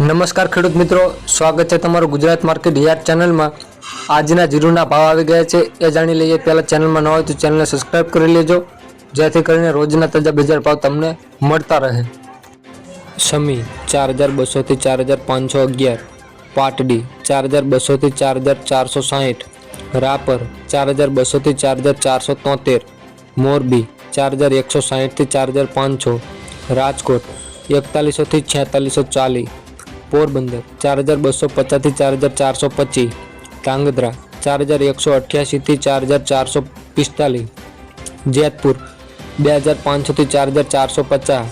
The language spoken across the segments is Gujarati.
નમસ્કાર ખેડૂત મિત્રો, સ્વાગત છે તમારું ગુજરાત માર્કેટ યાર્ડ ચેનલમાં. આજના જીરુના ભાવ આવી ગયા છે, એ જાણી લઈએ. પહેલાં ચેનલમાં ન હોય તો ચેનલને સબસ્ક્રાઈબ કરી લેજો, જેથી કરીને રોજના તાજા બજાર ભાવ તમને મળતા રહે. શમી ચાર હજાર બસોથી ચાર હજાર પાંચસો અગિયાર, પાટડી ચાર હજાર બસોથી ચાર હજાર ચારસો સાહીઠ, રાપર ચાર હજાર બસોથી ચાર હજાર ચારસો તોતેર, મોરબી ચાર હજાર એકસો સાહીઠથી ચાર હજાર પાંચસો, રાજકોટ એકતાલીસોથી છેતાલીસો ચાલીસ પોરબંદર ચાર હજાર બસો પચાસથી ચાર હજાર ચારસો પચીસ કાંગધ્રા ચાર હજાર એકસો અઠ્યાસીથી ચાર હજાર ચારસો પિસ્તાલીસ જેતપુર બે હજાર પાંચસોથી ચાર હજાર ચારસો પચાસ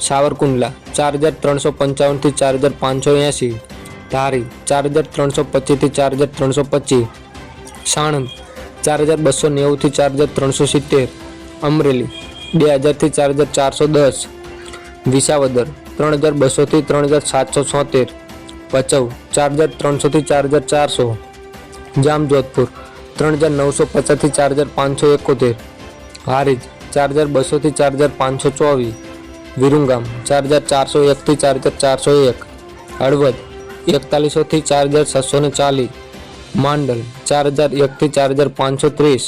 સાવરકુંડલા ચાર હજાર ત્રણસો પંચાવનથી ચાર હજાર પાંચસો એંસી ધારી ચાર હજાર ત્રણસો પચીસથી ચાર હજાર ત્રણસો પચીસ સાણંદ ચાર હજાર બસો નેવુંથી ચાર હજાર ત્રણસો સિત્તેર અમરેલી બે હજારથી ચાર હજાર ચારસો દસ વિસાવદર ત્રણ હજાર બસોથી ત્રણ હજાર સાતસો છોતેર ભચાઉ ચાર હજાર ત્રણસોથી ચાર હજાર ચારસો જામજોધપુર ત્રણ હજાર નવસો પચાસથી ચાર હજાર પાંચસો એકોતેર હારીજ ચાર હજાર બસોથી ચાર હજાર પાંચસો ચોવીસ વિરુંગામ ચાર હજાર ચારસો એકથી ચાર હજાર ચારસો એક હળવદ એકતાલીસોથી ચાર હજાર છસો ને ચાલીસ માંડલ ચાર હજાર એકથી ચાર હજાર પાંચસો ત્રીસ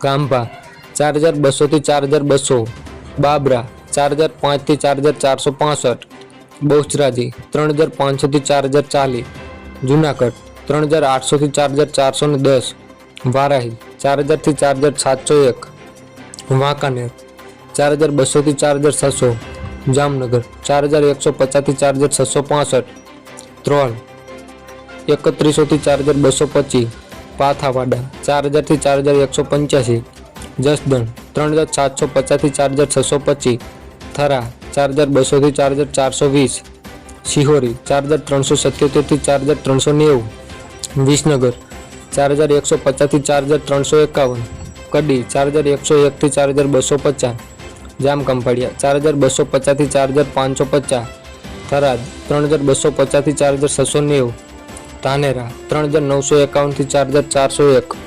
ગાંભા ચાર હજાર બસોથી ચાર હજાર બસો બાબરા ચાર હજાર પાંચથી ચાર હજાર ચારસો પાસઠ બહુચરાજી ત્રણ હજાર પાંચસોથી ચાર હજાર ચાલીસ જુનાગઢ ત્રણ હજાર આઠસોથી ચાર હજાર ચારસો ને દસ વારાહી ચાર હજારથી ચાર હજાર સાતસો એક વાંકાનેર ચાર હજાર બસોથી ચાર હજાર છસો જામનગર ચાર હજાર એકસો પચાસથી ચાર હજાર છસો પાસઠ ત્રણ એકત્રીસોથી ચાર હજાર બસો પચીસ પાથાવાડા ચાર હજારથી ચાર હજાર એકસો પંચ્યાસી જસદણ ત્રણ હજાર સાતસો પચાસથી ચાર હજાર છસો પચીસ થરા ચાર બસોથી ચાર હજાર ચારસો વીસ શિહોરી ચાર હજાર ત્રણસો સત્યોતેરથી ચાર હજાર ત્રણસો નેવું, વિસનગર ચાર હજાર એકસો પચાસથી ચાર હજાર ત્રણસો એકાવન, કડી ચાર હજાર એકસો એકથી ચાર હજાર બસો પચાસ, જામ કંપાડિયા ચાર હજાર બસો પચાસથી ચાર હજાર પાંચસો પચાસ, થરાદ ત્રણ હજાર બસો પચાસથી ચાર હજાર છસો નેવું તાનેરા ત્રણ હજાર નવસો એકાવનથી ચાર હજાર ચારસો એક.